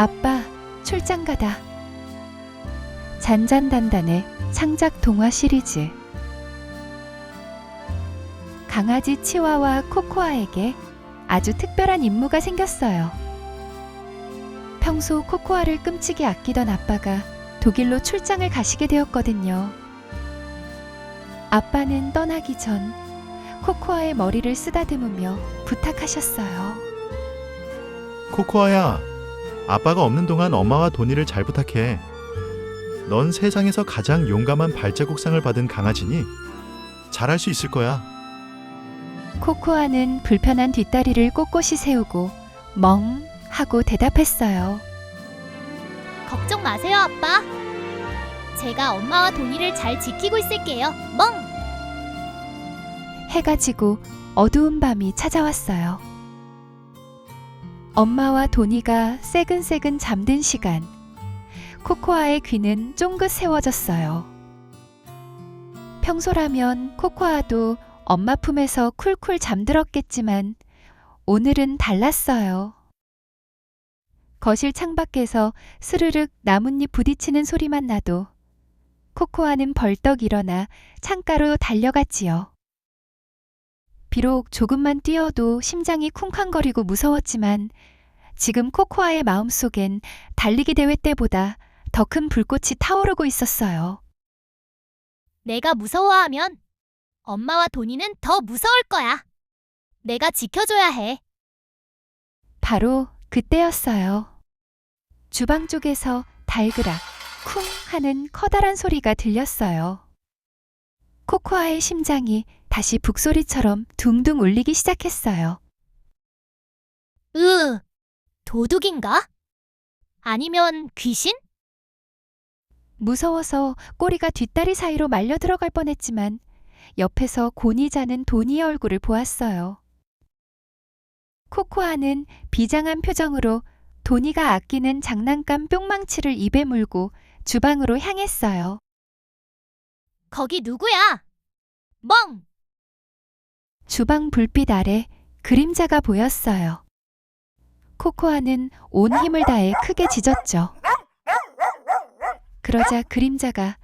아빠, 출장 가다. 잔잔단단의 창작 동화 시리즈. 강아지 치와와 코코아에게 아주 특별한 임무가 생겼어요. 평소 코코아를 끔찍이 아끼던 아빠가 독일로 출장을 가시게 되었거든요. 아빠는 떠나기 전 코코아의 머리를 쓰다듬으며 부탁하셨어요. 코코아야, 아빠가 없는 동안 엄마와 도니를 잘 부탁해. 넌 세상에서 가장 용감한 발자국상을 받은 강아지니 잘할 수 있을 거야. 코코아는 불편한 뒷다리를 꼿꼿이 세우고 멍 하고 대답했어요. 걱정 마세요, 아빠. 제가 엄마와 도니를 잘 지키고 있을게요. 멍! 해가 지고 어두운 밤이 찾아왔어요. 엄마와 도니가 새근새근 잠든 시간, 코코아의 귀는 쫑긋 세워졌어요. 평소라면 코코아도 엄마 품에서 쿨쿨 잠들었겠지만 오늘은 달랐어요. 거실 창밖에서 스르륵 나뭇잎 부딪히는 소리만 나도 코코아는 벌떡 일어나 창가로 달려갔지요. 비록 조금만 뛰어도 심장이 쿵쾅거리고 무서웠지만 지금 코코아의 마음속엔 달리기 대회 때보다 더 큰 불꽃이 타오르고 있었어요. 내가 무서워하면 엄마와 도니는 더 무서울 거야. 내가 지켜줘야 해. 바로 그때였어요. 주방 쪽에서 달그락 쿵 하는 커다란 소리가 들렸어요. 코코아의 심장이 다시 북소리처럼 둥둥 울리기 시작했어요. 으, 도둑인가? 아니면 귀신? 무서워서 꼬리가 뒷다리 사이로 말려 들어갈 뻔했지만 옆에서 곤히 자는 도니의 얼굴을 보았어요. 코코아는 비장한 표정으로 도니가 아끼는 장난감 뿅망치를 입에 물고 주방으로 향했어요. 거기 누구야? 멍! 주방 불빛 아래 그림자가 보였어요. 코코아는 온 힘을 다해 크게 짖었죠. 그러자 그림자가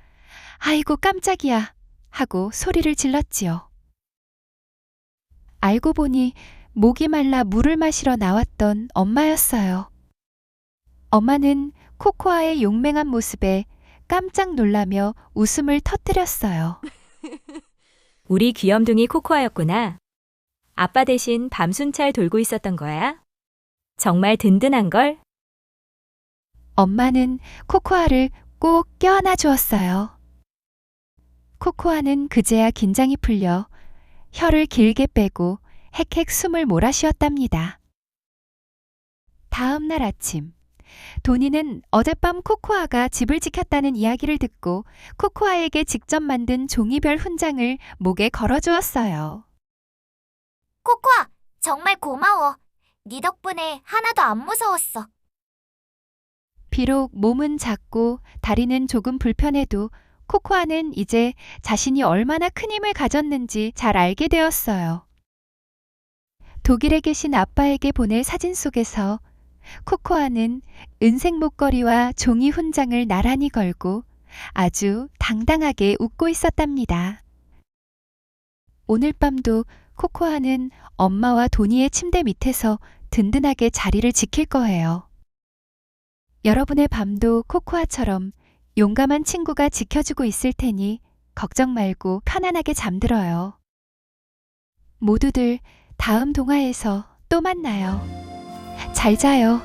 아이고 깜짝이야 하고 소리를 질렀지요. 알고 보니 목이 말라 물을 마시러 나왔던 엄마였어요. 엄마는 코코아의 용맹한 모습에 깜짝 놀라며 웃음을 터뜨렸어요. 우리 귀염둥이 코코아였구나. 아빠 대신 밤순찰 돌고 있었던 거야? 정말 든든한 걸? 엄마는 코코아를 꼭 껴안아 주었어요. 코코아는 그제야 긴장이 풀려 혀를 길게 빼고 헥헥 숨을 몰아 쉬었답니다. 다음 날 아침, 도니는 어젯밤 코코아가 집을 지켰다는 이야기를 듣고 코코아에게 직접 만든 종이별 훈장을 목에 걸어주었어요. 코코아, 정말 고마워. 네 덕분에 하나도 안 무서웠어. 비록 몸은 작고 다리는 조금 불편해도 코코아는 이제 자신이 얼마나 큰 힘을 가졌는지 잘 알게 되었어요. 독일에 계신 아빠에게 보낼 사진 속에서 코코아는 은색 목걸이와 종이 훈장을 나란히 걸고 아주 당당하게 웃고 있었답니다. 오늘 밤도 코코아는 엄마와 도니의 침대 밑에서 든든하게 자리를 지킬 거예요. 여러분의 밤도 코코아처럼 용감한 친구가 지켜주고 있을 테니 걱정 말고 편안하게 잠들어요. 모두들 다음 동화에서 또 만나요. 잘 자요.